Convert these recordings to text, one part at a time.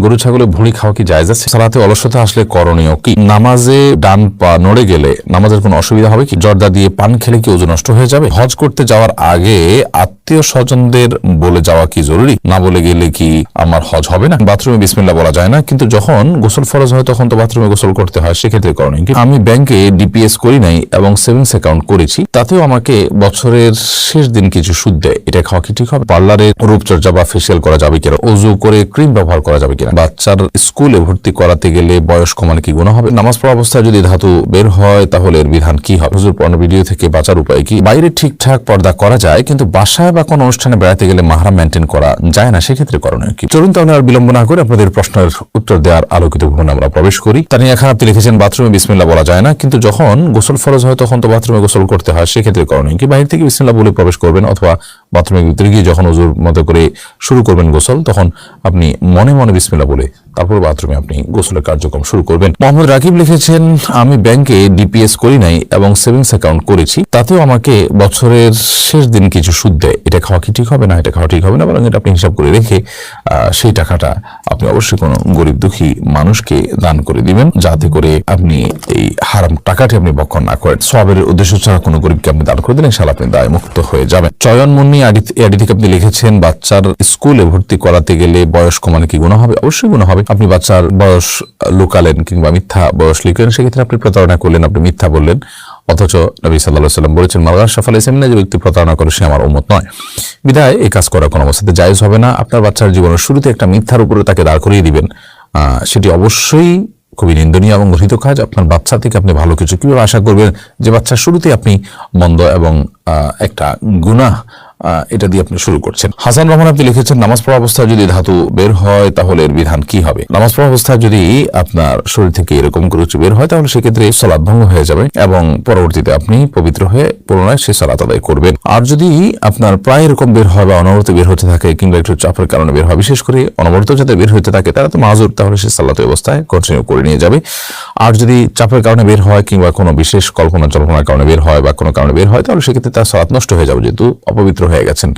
গরু ছাগলে ভুঁড়ি খাওয়া কি যায় আছে? সালাতে অলসতা আসলে করণীয় কি? নামাজে ডান পা নড়ে গেলে নামাজের কোনো অসুবিধা হবে কি? জর্দা দিয়ে পান খেলে কি ওজন নষ্ট হয়ে যাবে? হজ করতে যাওয়ার আগে আত্মীয় স্বজনদের বলে যাওয়া কি জরুরি? না বলে গেলে কি আমার হজ হবে না? বাথরুমে বিসমিল্লা বলা যায় না, কিন্তু যখন গোসল ফরজ হয় তখন তো বাথরুমে গোসল করতে হয়, সেক্ষেত্রে করণীয় আমি ব্যাংকে ডিপিএস করি নাই এবং সেভিংস অ্যাকাউন্ট করেছি, তাতেও আমাকে বছরের শেষ দিন কিছু সুদ দেয়। এটা খাওয়া কি ঠিক হবে? পার্লারে রূপচর্চা বা ফেসিয়াল করা যাবে কিনা? অজু করে ক্রিম ব্যবহার করা যাবে কিনা? বাচ্চার স্কুলে ভর্তি করাতে গেলে বয়স কমানো কি গুণা হবে? নামাজ পড়া অবস্থায় যদি ধাতু বের হয় তাহলে এর বিধান কি হবে? হুজুর পর্ণ ভিডিও থেকে বাঁচার উপায় কি? বাইরে ঠিকঠাক পর্দা করা যায়, কিন্তু বাসায় বা কোনো অনুষ্ঠানে বেড়াতে গেলে মাহারা মেনটেন করা যায় না, সেক্ষেত্রে করণীয় কি? চলুন তাহলে আর বিলম্ব না করে আপনাদের প্রশ্নের উত্তর দেওয়ার আলোকিত ভবনে আমরা প্রবেশ করি। তা নিয়ে এখন আপনি লিখেছেন, বাথরুমে বিসমিল্লা বলা যায় না। কিন্তু যখন গোসল ফরজ হয়, তখন তো বাথরুমে গোসল করতে হয়, সেক্ষেত্রে করণীয় কি? বাইরে থেকে বিসমিল্লা বলে প্রবেশ করবেন অথবা বাথরুমের ভিতরে গিয়ে যখন ওজুর মতো করে শুরু করবেন গোসল, তখন আপনি মনে মনে বিসমিল্লা বলে তারপর বাথরুমে আপনি গোসলের কার্যক্রম শুরু করবেন। মোহাম্মদ রাকিব লিখেছেন, আমি ব্যাংকে ডিপিএস করি নাই এবং সেভিংস অ্যাকাউন্ট করেছি। তাতেও আমাকে বছরের শেষ দিন কিছু সুদ দেয়। এটা খাওয়া কি ঠিক হবে না? এটা খাওয়া ঠিক হবে না? বরং এটা আপনি হিসাব করে রেখে সেই টাকাটা আপনি অবশ্যই কোনো গরিব দুঃখী মানুষকে দান করে দিবেন। যাতে করে আপনি এই হারাম টাকাটি আপনি বক্ষণ না করেন। সবের উদ্দেশ্য ছাড়া কোনো গরিবকে আপনি দান করে দিলেন সালা আপনি দায় মুক্ত হয়ে যাবেন। চয়ন মুন্নি আপনি লিখেছেন, বাচ্চার স্কুলে ভর্তি করাতে গেলে বয়স কমানো কি গুণ হবে? অবশ্যই গুণ হবে। আপনি বাচ্চার বয়স লুকালেন কিংবা মিথ্যা বয়স লিখলেন সেক্ষেত্রে আপনি প্রতারণা করলেন, আপনি মিথ্যা বললেন। অথচ নবী সাল্লাহ সাল্লাম বলেছেন মালগার সফল ইসলাম যে ব্যক্তি প্রতারণা করে, সে আমার উন্মত নয়। বিদায় এই কাজ করা কোনো অবস্থাতে জায়েজ হবে না। আপনার বাচ্চার জীবনের শুরুতে একটা মিথ্যার উপরে তাকে দাঁড় করিয়ে দিবেন। সেটি অবশ্যই খুবই নিন্দনীয় এবং গঠিত কাজ। আপনার বাচ্চা থেকে আপনি ভালো কিছু কীভাবে আশা করবেন? যে বাচ্চার শুরুতে আপনি মন্দ এবং একটা গুনাহ এটা দিয়ে আপনি শুরু করছেন। হাসান রহমান, আপনি লিখেছেন, নামাজ পড়া অবস্থায় যদি ধাতু বের হয়, তাহলে এর বিধান কি হবে? নামাজ পড়া অবস্থায় যদি আপনার শরীর থেকে এরকম কিছু বের হয়, তাহলে সেক্ষেত্রে সলাদ ভঙ্গ হয়ে যাবে এবং পরবর্তীতে আপনি পবিত্র হয়ে পুনরায় সে সালাত আদায় করবেন। আর যদি আপনার প্রায় এরকম বের হয় বা অনবরত বের হতে থাকে কিংবা একটু চাপের কারণে বের হয়, বিশেষ করে অনবরত যাতে বের হতে থাকে, তারা তো মাজুর, তাহলে সে সালাত অবস্থায় কন্টিনিউ করে নিয়ে যাবে। আর যদি চাপের কারণে বের হয় কিংবা কোনো বিশেষ কল্পনা জল্পনার কারণে বের হয় বা কোনো কারণে বের হয়, তাহলে সেক্ষেত্রে তার সালাত নষ্ট হয়ে যাবে যেহেতু অপবিত্র হয়ে গেছেন।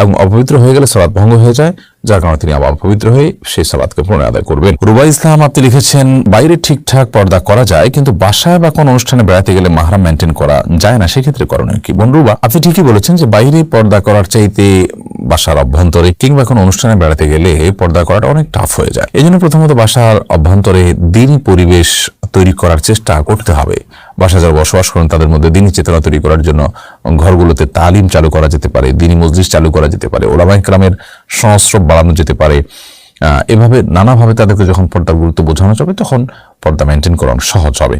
এবং অপবিত্র হয়ে গেলে সালাত ভঙ্গ হয়ে যায়, যার কারণে তিনি আবার পবিত্র হয়ে সেই সালাদকে পুনরায় আদায় করবেন। রুবা ইসলাম, আপনি লিখেছেন, বাইরে ঠিকঠাক পর্দা করা যায়, কিন্তু বাসায় বা কোনো অনুষ্ঠানে বেড়াতে গেলে মাহরাম মেনটেন করা যায় না, সেক্ষেত্রে করণীয় কি? বোন রুবা, আপনি ঠিকই বলেছেন যে বাইরে পর্দা করার চাইতে বাসার অভ্যন্তরে কিংবা কোনো অনুষ্ঠানে বেড়াতে গেলে পর্দা করাটা অনেক টাফ হয়ে যায়। এই প্রথমত বাসার অভ্যন্তরে দিনই পরিবেশ তৈরি করার চেষ্টা করতে হবে। বাসা যারা বসবাস করেন, তাদের মধ্যে দিনই চেতনা তৈরি করার জন্য ঘরগুলোতে তালিম চালু করা যেতে পারে দিনই মসজিদ চালু করা যেতে পারে ওলামাই ক্রামের সংস্রব বাড়ানো যেতে পারে। এভাবে নানাভাবে তাদেরকে যখন পর্দার গুরুত্ব বোঝানো যাবে, তখন পর্দা মেনটেন করানো সহজ হবে।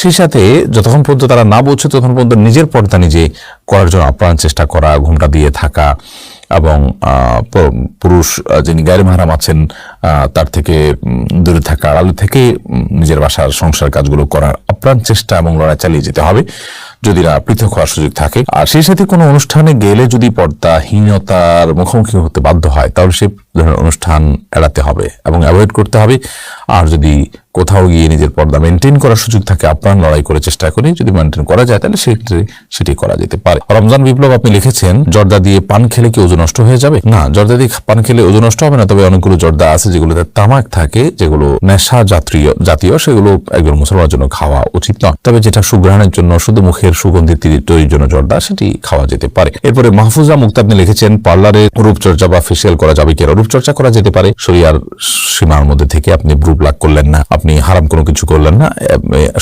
সেই সাথে যতক্ষণ পর্যন্ত তারা না বলছে ততক্ষণ পর্যন্ত নিজের পর্দা নিজে করার জন্য আপ্রাণ চেষ্টা করা, ঘুমটা দিয়ে থাকা এবং পুরুষ যিনি গায়ের মাহারাম আছেন তার থেকে দূরে থাকা আড়ালে থেকে নিজের বাসার সংসার কাজগুলো করার আপ্রাণ চেষ্টা এবং লড়াই চালিয়ে যেতে হবে। যদি না পৃথক হওয়ার সুযোগ থাকে। আর সেই সাথে কোনো অনুষ্ঠানে গেলে যদি পর্দাহীনতার মুখোমুখি হতে বাধ্য হয়, তাহলে সে ধরনের অনুষ্ঠান এড়াতে হবে এবং অ্যাভয়েড করতে হবে। আর যদি কোথাও গিয়ে নিজের পর্দা মেনটেন করার সুযোগ থাকে, আপ্রাণ লড়াই করে চেষ্টা করে যদি মেনটেন করা যায়, তাহলে সেক্ষেত্রে সেটি করা যেতে পারে। রমজান বিপ্লব আপনি লিখেছেন, জর্দা দিয়ে পান খেলে কি ওজন নষ্ট হয়ে যাবে? না, জর্দা দিয়ে পান খেলে ওজন নষ্ট হবে না, তবে অনেকগুলো জর্দা আছে যেগুলোতে তামাক থাকে, যেগুলো নেশা জাতীয় জাতীয় সেগুলো একজন মুসলমানের জন্য খাওয়া উচিত নয়। তবে যেটা সুগ্রহণের জন্য শুধু মুখের সুগন্ধি তৈরির জন্য জর্দা, সেটি খাওয়া যেতে পারে। এরপরে মাহফুজা মুক্তা আপনি লিখেছেন, পার্লারে রূপচর্চা বা ফেসিয়াল করা যাবে কি রূপচর্চা করা যেতে পারে। শরিয়ার সীমার মধ্যে থেকে আপনি ব্রু প্লাক করলেন না, আপনি হারাম কোনো কিছু করলেন না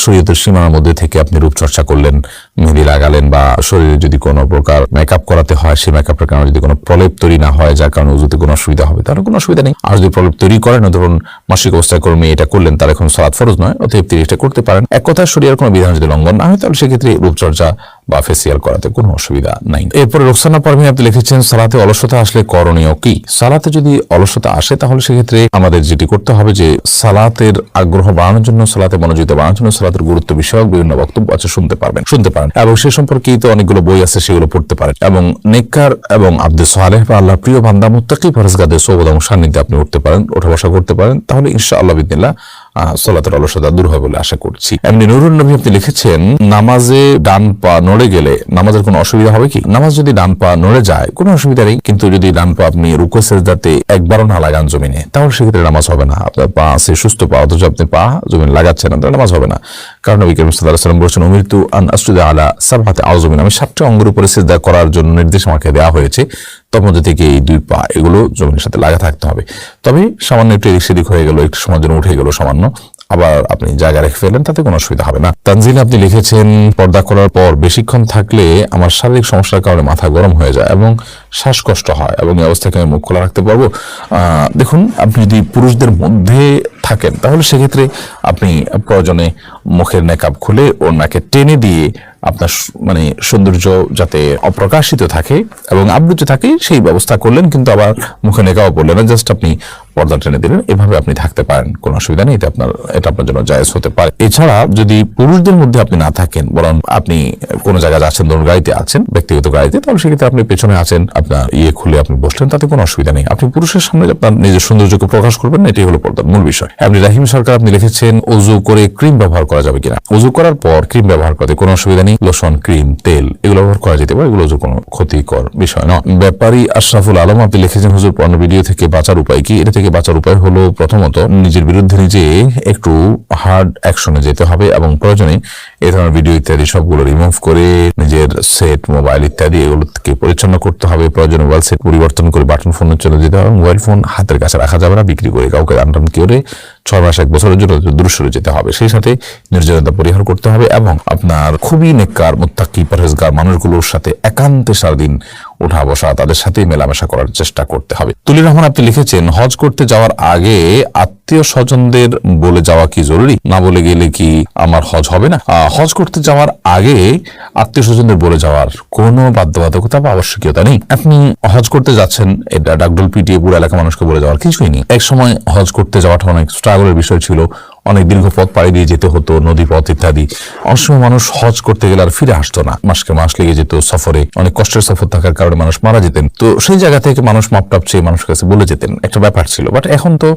শরীয়তের সীমার মধ্যে থেকে আপনি রূপচর্চা করলেন, মেহেদি লাগালেন বা শরীরে যদি কোনো প্রকার মেকআপ করাতে হয়, সেই মেকআপের কারণে যদি কোনো প্রলেপ তৈরি না হয়, যার কারণে উজুতে কোনো অসুবিধা হবে, তাহলে কোনো অসুবিধা নেই। আর যদি প্রলেপ তৈরি করেন, ধরুন মাসিক অবস্থায় কর্মী এটা করলেন, তার এখন সালাদ ফরজ নয়, অতএব তিনি এটা করতে পারেন। এক কথায় শরীরের কোনো বিধান যদি লঙ্ঘন না হয়, তাহলে সেক্ষেত্রে রূপচর্চা বা ফেসিয়াল করাতে কোনো অসুবিধা নাই। এরপরে রোকসানা পারভিন আপনি লিখেছেন সালাতে অলসতা আসলে করণীয় কি? সালাতে যদি অলসতা আসে তাহলে সেক্ষেত্রে আমাদের যেটি করতে হবে যে সালাতের আগ্রহ বাড়ানোর জন্য সালাতে মনোযোগিতা বাড়ানোর জন্য সালাতের গুরুত্ব বিষয়ক বিভিন্ন বক্তব্য আছে শুনতে পারবেন। শুনতে পারেন। এবং সে সম্পর্কে তো অনেকগুলো বই আছে সেগুলো পড়তে পারেন। এবং নেককার এবং আব্দে সোহালেহ বা আল্লাহ প্রিয় বান্দা মুত্তাকি ফরজগাদের সৌবদ এবং সান্নিধ্যে আপনি উঠতে পারেন ওঠা বসা করতে পারেন। তাহলে ইনশা আল্লাহ বিদিল্লাহ আহ, সলাতের অলসতা দূর হবে বলে আশা করছি। এমনি নুরুন নবী আপনি লিখেছেন, নামাজে ডান পা নড়ে গেলে নামাজের কোনো অসুবিধা হবে কি? নামাজ যদি ডান পা নড়ে যায়, কোনো অসুবিধা নেই, কিন্তু যদি ডান পা আপনি রুকো, সেজদাতে একবারও না লাগান জমিনে, তাহলে সেক্ষেত্রে নামাজ হবে না। আপনার পা আছে সুস্থ পা, অথচ আপনি পা জমিন লাগাচ্ছেন না, তাহলে নামাজ হবে না। কারণ নবী করিম আলাইহি সাল্লাম বলেছেন, উমিরতু আন আসজুদা আলা সাবহাতে আউজমিন আমি সাতটা অঙ্গের উপরে সিজদা করার জন্য নির্দেশ আমাকে দেওয়া হয়েছে। তার মধ্যে থেকে এই দুই পা, এগুলো জমিনের সাথে লাগা থাকতে হবে। তবে সামান্য একটু এদিক সেদিক হয়ে গেল, একটু সময় জন্য উঠে গেল সামান্য। আবার আপনি জায়গা রেখে ফেলেন তাতে কোনো অসুবিধা হবে না। তানজিল আপনি লিখেছেন, পর্দা করার পর বেশিক্ষণ থাকলে আমার শারীরিক সমস্যার কারণে মাথা গরম হয়ে যায় এবং শ্বাসকষ্ট হয় এবং এই অবস্থাকে আমি মুখ খোলা রাখতে পারব। দেখুন, আপনি যদি পুরুষদের মধ্যে থাকেন, তাহলে সেক্ষেত্রে আপনি প্রয়োজনে মুখের নেকাব খুলে ওর নাকে টেনে দিয়ে আপনার মানে সৌন্দর্য যাতে অপ্রকাশিত থাকে এবং আবৃত থাকে, সেই ব্যবস্থা করলেন, কিন্তু আবার মুখে নেকাও পড়লেন না। জাস্ট আপনি পর্দা টেনে দিলেন। এভাবে আপনি থাকতে পারেন, কোনো অসুবিধা নেই, এটা আপনার এটা আপনার জন্য জায়েজ হতে পারে। এছাড়া যদি পুরুষদের মধ্যে আপনি না থাকেন, বরং আপনি কোনো জায়গায় যাচ্ছেন, ধরুন গাড়িতে আছেন, ব্যক্তিগত গাড়িতে, তাহলে সেক্ষেত্রে আপনি পেছনে আছেন, আপনার ইয়ে খুলে আপনি বসলেন, তাতে কোনো অসুবিধা নেই। আপনি পুরুষের সামনে আপনার নিজের সৌন্দর্যকে প্রকাশ করবেন না এটাই হলো পর্দার মূল বিষয়। আপনি রাহিম সরকার, আপনি লিখেছেন অজু করে ক্রিম ব্যবহার করা যাবে কিনা? অজু করার পর ক্রিম ব্যবহার করতে কোনো অসুবিধা নেই, লোশন, ক্রিম, তেল, এগুলো ব্যবহার করা যেতে পারে, এগুলো অজুর কোনো ক্ষতিকর বিষয় নয়। ব্যাপারী আশরাফুল আলম, আপনি লিখেছেন, হুজুর পর্ণ ভিডিও থেকে বাঁচার উপায় কি? এটা থেকে বাঁচার উপায় হলো প্রথমত নিজের বিরুদ্ধে নিজে একটু হার্ড অ্যাকশনে যেতে হবে এবং প্রয়োজনে এ ধরনের ভিডিও ইত্যাদি সবগুলো রিমুভ করে নিজের সেট মোবাইল ইত্যাদি এগুলোকে পরিচ্ছন্ন করতে হবে। প্রয়োজনে মোবাইল সেট পরিবর্তন করে বাটন ফোনের চলে যেতে হবে মোবাইল ফোন হাতের কাছে রাখা যাবে না, বিক্রি করে কাউকে আনটান করে ছয় মাস, এক বছরের জন্য দূর সরে যেতে হবে। সেই সাথে নির্জনতা পরিহার করতে হবে এবং আপনার খুবই নেককার, মুত্তাকি, পরহেজগার মানুষগুলোর সাথে একান্তে সারাদিন ওঠা বসা তাদের সাথে মেলামেশা করার চেষ্টা করতে হবে। তুলির রহমান আপনি লিখেছেন, হজ করতে যাওয়ার আগে আত্মীয় স্বজনদের বলে যাওয়া কি জরুরি? না বলে গেলে কি আমার হজ হবে না? হজ করতে যাওয়ার আগে আত্মীয় স্বজনদের বলে যাওয়ার কোনো বাধ্যবাধকতা বা আবশ্যকীয়তা নেই। আপনি হজ করতে যাচ্ছেন, এটা ডাকডোল পিটিয়ে পুরো এলাকা মানুষকে বলে যাওয়ার কিছুই নেই। এক সময় হজ করতে যাওয়াটা অনেক স্ট্রাগলের বিষয় ছিল। অনেক দীর্ঘ পথ পাড়ি দিয়ে যেতে হতো, নদী পথ ইত্যাদি। অনেক সময় মানুষ হজ করতে গেলে আর ফিরে আসতো না। মাসকে মাস লেগে যেত সফরে। অনেক কষ্টের সফর থাকার কারণে মানুষ মারা যেতেন। তো সেই জায়গা থেকে মানুষ মাপটাপ চেয়ে মানুষের কাছে বলে যেতেন। একটা ব্যাপার ছিল। বাট এখন তো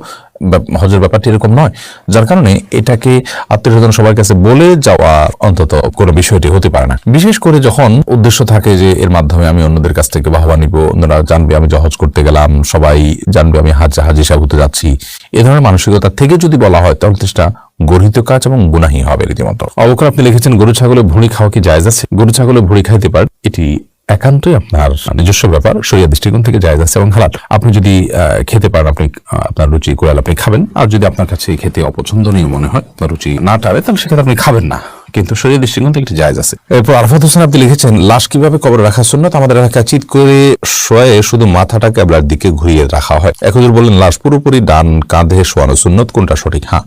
হজের ব্যাপারটি এরকম নয়। যার কারণে এটাকে আত্মীয় স্বজন সবার কাছে বলে যাওয়া অন্তত কোনো বিষয়টি হতে পারে না। বিশেষ করে যখন উদ্দেশ্য থাকে যে এর মাধ্যমে আমি অন্যদের কাছ থেকে বাহবা নিব, অন্যরা জানবে আমি যে হজ করতে গেলাম, সবাই জানবে আমি হাজ হাজি সাহেব হতে যাচ্ছি। এ ধরনের মানসিকতা থেকে যদি বলা হয়, তখন চেষ্টা গর্হিত কাজ এবং গুনাহি হবে রীতিমতো। অবকর আপনি লিখেছেন, গরু ছাগলের ভুঁড়ি খাওয়া কি জায়জ আছে? গরু ছাগলের ভুঁড়ি খাইতে পারে, এটি একান্তই আপনার নিজস্ব ব্যাপার সইয়া দৃষ্টিকোণ থেকে যায় আছে এবং হালাল। আপনি যদি খেতে পারেন, আপনি আপনার রুচি কোরাল আপনি খাবেন। আর যদি আপনার কাছে খেতে অপছন্দনীয় মনে হয় বা রুচি না টারে তাহলে সেক্ষেত্রে আপনি খাবেন না। কিন্তু শরীর দৃষ্টিকোণ থেকে একটি জায়জ আছে। এরপর আরফাত হোসেন আপনি লিখেছেন, লাশ কীভাবে কবরে রাখা সুন্নত? আমাদের এলাকা চিত করে শোয়ে শুধু মাথাটা ক্যাবলার দিকে ঘুরিয়ে রাখা হয়। এক হুজুর বললেন, লাশ পুরোপুরি ডান কাঁধে শোয়ানো সুন্নত, কোনটা সঠিক? হ্যাঁ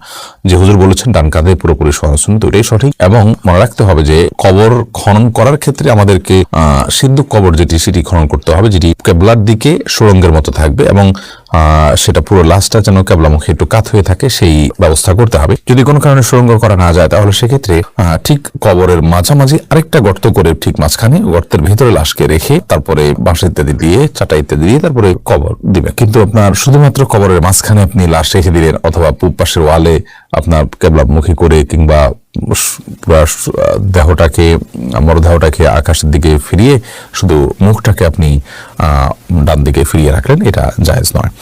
যে হুজুর বলেছেন, ডান কাঁধে পুরোপুরি শোয়ানো সুন্নত ওইটাই সঠিক। এবং মনে রাখতে হবে যে, কবর খনন করার ক্ষেত্রে আমাদেরকে সিদ্ধ কবর যেটি, সেটি খনন করতে হবে, যেটি ক্যাবলার দিকে সুরঙ্গের মতো থাকবে এবং সেটা পুরো লাশটা যেন কেবলামুখী একটু কাত হয়ে থাকে, সেই ব্যবস্থা করতে হবে। যদি কোনো কারণে সুরঙ্গ করা না যায়, তাহলে সেক্ষেত্রে ঠিক কবরের মাঝামাঝি আরেকটা গর্ত করে ঠিক মাঝখানে গর্তের ভিতরে লাশকে রেখে তারপরে বাঁশ ইত্যাদি দিয়ে, চাটা ইত্যাদি দিয়ে তারপরে কবর দিবে। কিন্তু আপনার শুধুমাত্র কবরের মাঝখানে আপনি লাশ রেখে দিলেন, অথবা পূব পাশের ওয়ালে আপনার কেবলামুখী করে কিংবা দেহটাকে, মরদেহটাকে আকাশের দিকে ফিরিয়ে শুধু মুখটাকে আপনি ডান দিকে ফিরিয়ে রাখলেন, এটা জায়েজ নয়।